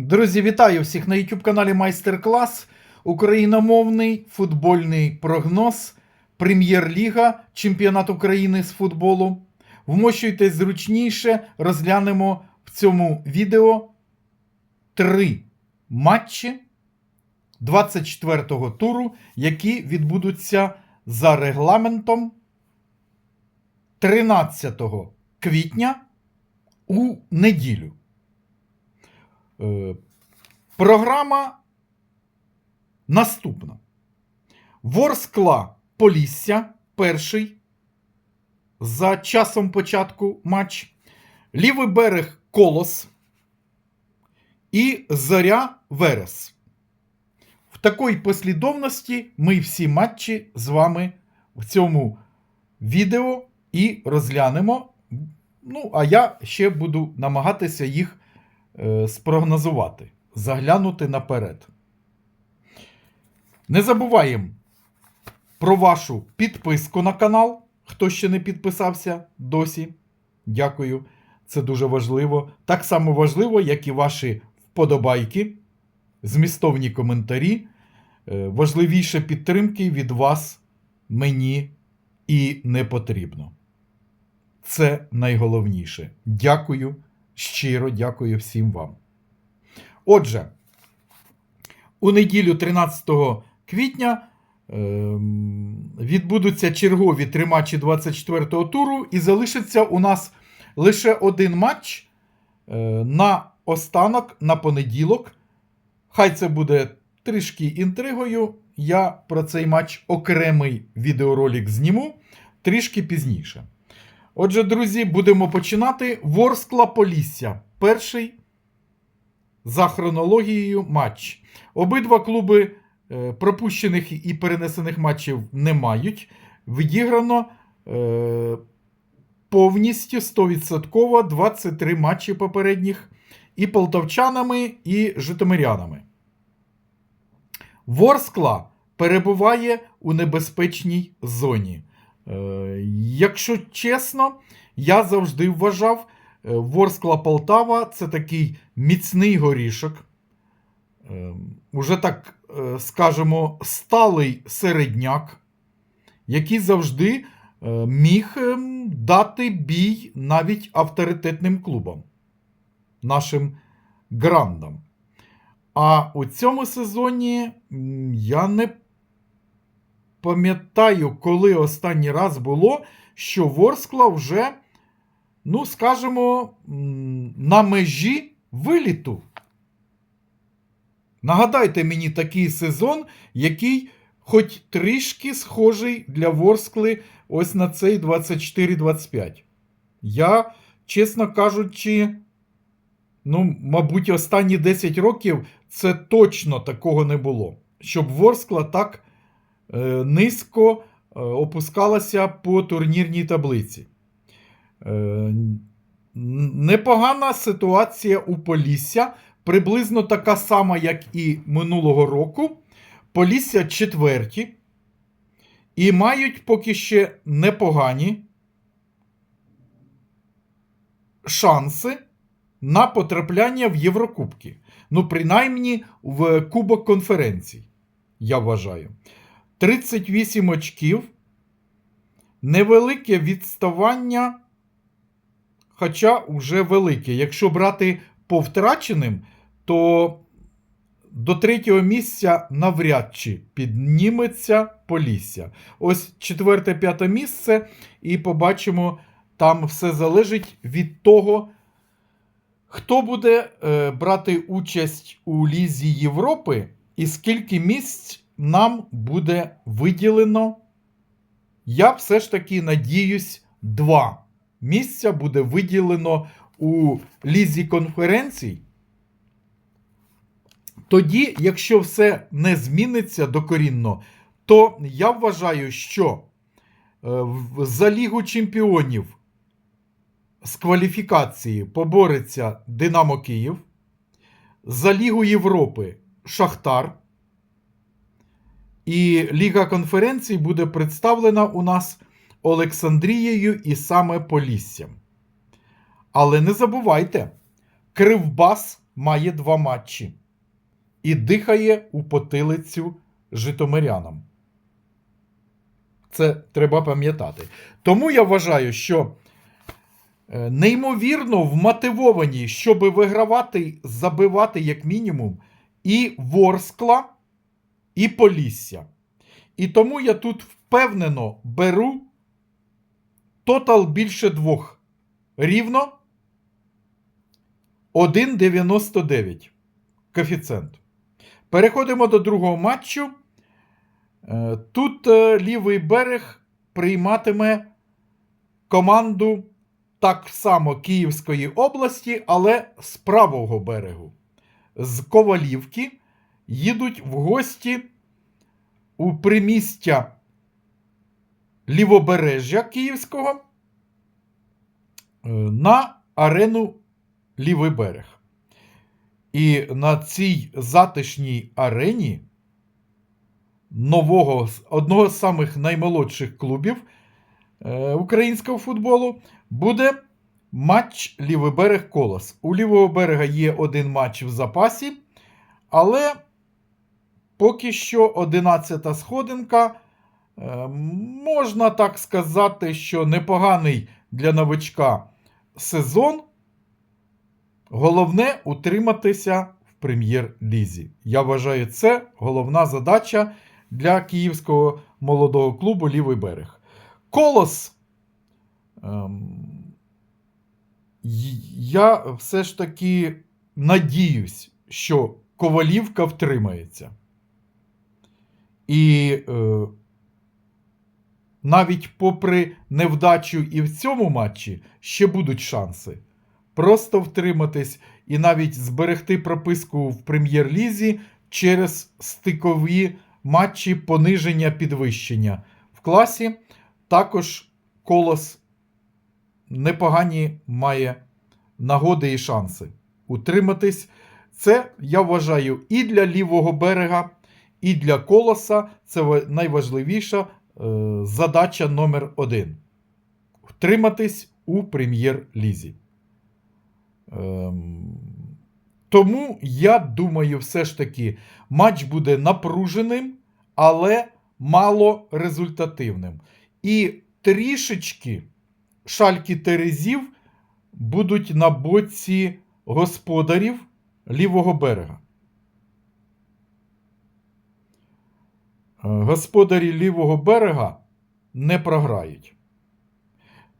Друзі, вітаю всіх на YouTube каналі Майстер-клас. Україномовний футбольний прогноз. Прем'єр-ліга, чемпіонат України з футболу. Вмощуйтесь зручніше, розглянемо в цьому відео три матчі 24-го туру, які відбудуться за регламентом 13 квітня у неділю. Е, Програма наступна. Ворскла Полісся перший. За часом початку матч. Лівий берег Колос і Зоря Верес. В такій послідовності ми всі матчі з вами в цьому відео і розглянемо. Ну, а я ще буду намагатися їх спрогнозувати, заглянути наперед. Не забуваємо про вашу підписку на канал, хто ще не підписався досі. Дякую. Це дуже важливо. Так само важливо, як і ваші вподобайки, змістовні коментарі. Е, Важливіше підтримки від вас мені і не потрібно. Це найголовніше. Дякую, щиро дякую всім вам. Отже, у неділю 13 квітня ем, відбудуться чергові три матчі 24-го туру, і залишиться у нас лише один матч е, на останок на понеділок. Хай це буде трішки інтригою. Я про цей матч окремий відеоролик зніму трішки пізніше. Отже, друзі, будемо починати. Ворскла Полісся. Перший за хронологією матч. Обидва клуби е, пропущених і перенесених матчів не мають. Відіграно е, повністю 100% 23 матчі попередніх і полтавчанами, і житомирянами. Ворскла перебуває у небезпечній зоні. Е, якщо чесно, я завжди вважав, е, Ворскла Полтава це такий міцний горішок. Е, Уже так скажемо, сталий середняк, який завжди міг ем, дати бій навіть авторитетним клубам, нашим грандам. А у цьому сезоні я не пам'ятаю, коли останній раз було, що Ворскла вже, ну, скажімо, на межі виліту. Нагадайте мені такий сезон, який хоч трішки схожий для Ворскли ось на цей 24-25. Я, чесно кажучи, ну, мабуть, останні 10 років це точно такого не було. Щоб Ворскла так низько е, опускалася по турнірній таблиці. Е, непогана ситуація у Полісся. Приблизно така сама, як і минулого року. Полісся четверті. І мають поки ще непогані шанси на потрапляння в Єврокубки. Ну, принаймні в Кубок конференцій, я вважаю. 38 очків. Невелике відставання, хоча вже велике. Якщо брати по втраченим, то до третього місця навряд чи підніметься Полісся. Ось четверте-п'яте місце, і побачимо, там все залежить від того, хто буде е, брати участь у Лізі Європи, і скільки місць нам буде виділено. Я все ж таки надіюсь, два місця буде виділено у Лізі конференцій. Тоді, якщо все не зміниться докорінно, то я вважаю, що е, за Лігу Чемпіонів з кваліфікації побореться Динамо Київ, за Лігу Європи Шахтар. І Ліга конференцій буде представлена у нас Олександрією і саме Поліссям. Але не забувайте, Кривбас має два матчі і дихає у потилицю житомирянам. Це треба пам'ятати. Тому я вважаю, що е, неймовірно вмотивовані, щоб вигравати, забивати як мінімум і Ворскла, і Полісся. І тому я тут впевнено беру тотал більше двох. Рівно 1,99 коефіцієнт. Переходимо до другого матчу. Е, Тут е, лівий берег прийматиме команду так само Київської області, але з правого берегу. З Ковалівки їдуть в гості у примістя лівобережжя Київського е, на арену Лівий берег. І на цій затишній арені нового, одного з самих наймолодших клубів е, українського футболу буде матч Лівий берег Колос. У лівого берега є один матч в запасі, але поки що 11-та сходинка. Е, можна так сказати, що непоганий для новичка сезон. Головне утриматися в прем'єр-лізі. Я вважаю, це головна задача для київського молодого клубу Лівий берег. Колос. Ем, я все ж таки надіюсь, що Ковалівка втримається. І е, навіть попри невдачу і в цьому матчі ще будуть шанси. Просто втриматись і навіть зберегти прописку в прем'єр-лізі через стикові матчі пониження підвищення в класі. Також колос непогані має нагоди і шанси утриматись. Це, я вважаю, і для лівого берега, і для колоса це найважливіша е, задача номер один. Втриматись у прем'єр-лізі. Ем, тому я думаю, все ж таки матч буде напруженим, але мало результативним. І трішечки шальки Терезів будуть на боці господарів лівого берега. Господарі лівого берега не програють.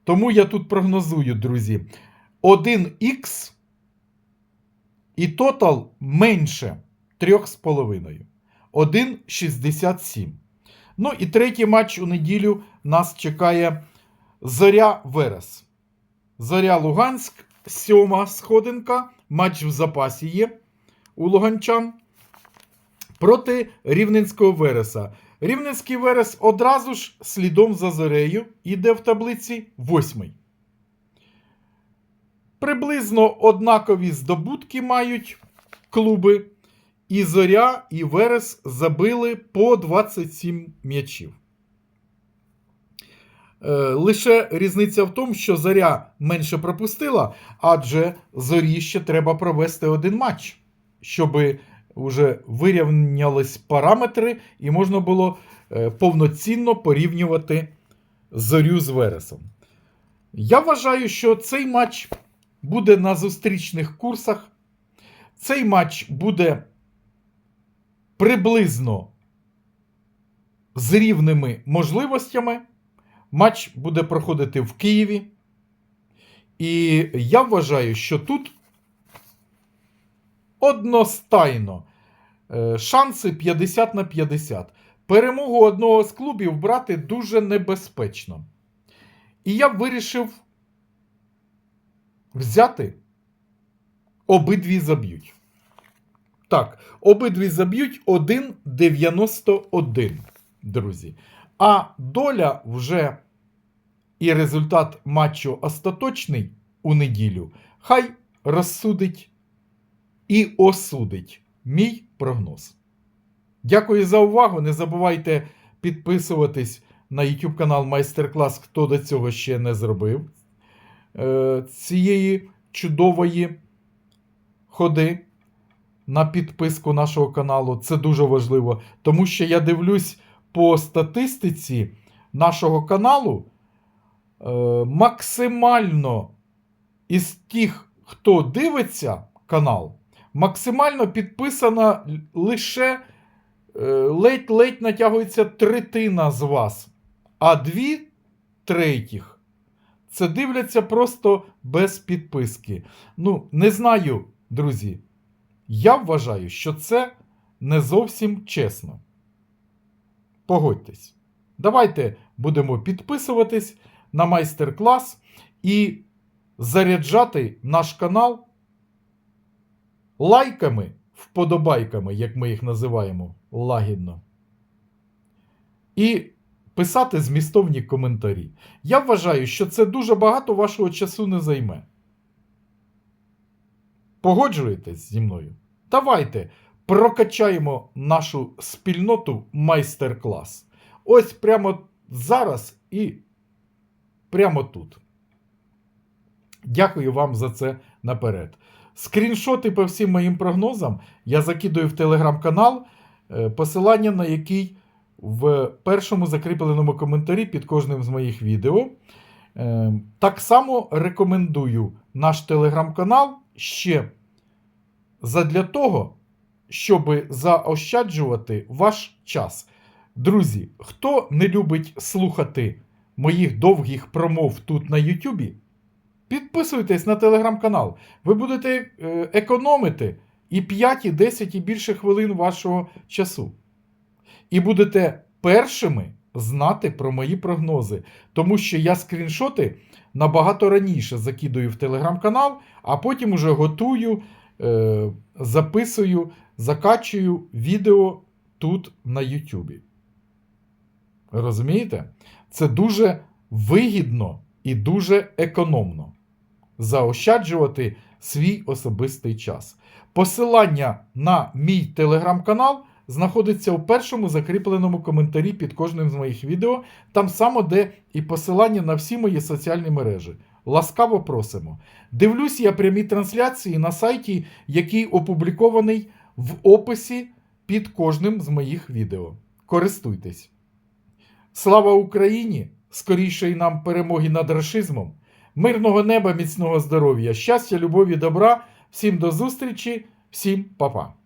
Тому я тут прогнозую, друзі, 1х і тотал менше 3,5. 1,67. Ну і третій матч у неділю нас чекає Зоря Верес. Зоря Луганськ, сьома сходинка. Матч в запасі є у Луганчан. Проти Рівненського Вереса. Рівненський Верес одразу ж слідом за Зорею іде в таблиці восьмий. Приблизно однакові здобутки мають клуби. І Зоря, і Верес забили по 27 м'ячів. Е, Лише різниця в тому, що Зоря менше пропустила, адже Зорі ще треба провести один матч, щоб вже вирівнялись параметри і можна було е, повноцінно порівнювати Зорю з Вересом. Я вважаю, що цей матч буде на зустрічних курсах. Цей матч буде приблизно з рівними можливостями. Матч буде проходити в Києві. І я вважаю, що тут одностайно е, шанси 50 на 50. Перемогу одного з клубів брати дуже небезпечно. І я вирішив взяти обидві заб'ють. Так, обидві заб'ють 1,91, друзі. А доля вже і результат матчу остаточний у неділю. Хай розсудить і осудить мій прогноз. Дякую за увагу. Не забувайте підписуватись на YouTube канал Майстер-клас, хто до цього ще не зробив е, цієї чудової ходи. на підписку нашого каналу. Це дуже важливо, тому що я дивлюсь по статистиці нашого каналу. Е, максимально із тих, хто дивиться канал, максимально підписана лише е, ледь-ледь натягується третина з вас, а дві третіх це дивляться просто без підписки. Ну, не знаю, друзі. Я вважаю, що це не зовсім чесно. Погодьтесь. Давайте будемо підписуватись на майстер-клас і заряджати наш канал лайками, вподобайками, як ми їх називаємо лагідно. І писати змістовні коментарі. Я вважаю, що це дуже багато вашого часу не займе. Погоджуєтесь зі мною? Давайте прокачаємо нашу спільноту майстер-клас. Ось прямо зараз і прямо тут. Дякую вам за це наперед. Скріншоти по всім моїм прогнозам я закидую в телеграм-канал, е, посилання на який в першому закріпленому коментарі під кожним з моїх відео. Е, Так само рекомендую наш телеграм-канал ще задля того, щоб заощаджувати ваш час. Друзі, хто не любить слухати моїх довгих промов тут на Ютубі, підписуйтесь на телеграм-канал. Ви будете е, економити і 5, і 10, і більше хвилин вашого часу. І будете першими знати про мої прогнози, тому що я скріншоти набагато раніше закидую в телеграм-канал, а потім уже готую, е, записую, закачую відео тут на Ютубі. Розумієте? Це дуже вигідно і дуже економно заощаджувати свій особистий час. Посилання на мій телеграм-канал знаходиться у першому закріпленому коментарі під кожним з моїх відео, там само де і посилання на всі мої соціальні мережі. Ласкаво просимо. Дивлюсь я прямі трансляції на сайті, який опублікований в описі під кожним з моїх відео. Користуйтесь. Слава Україні! Скорішої нам перемоги над рашизмом, мирного неба, міцного здоров'я, щастя, любові, добра. Всім до зустрічі, всім па-па.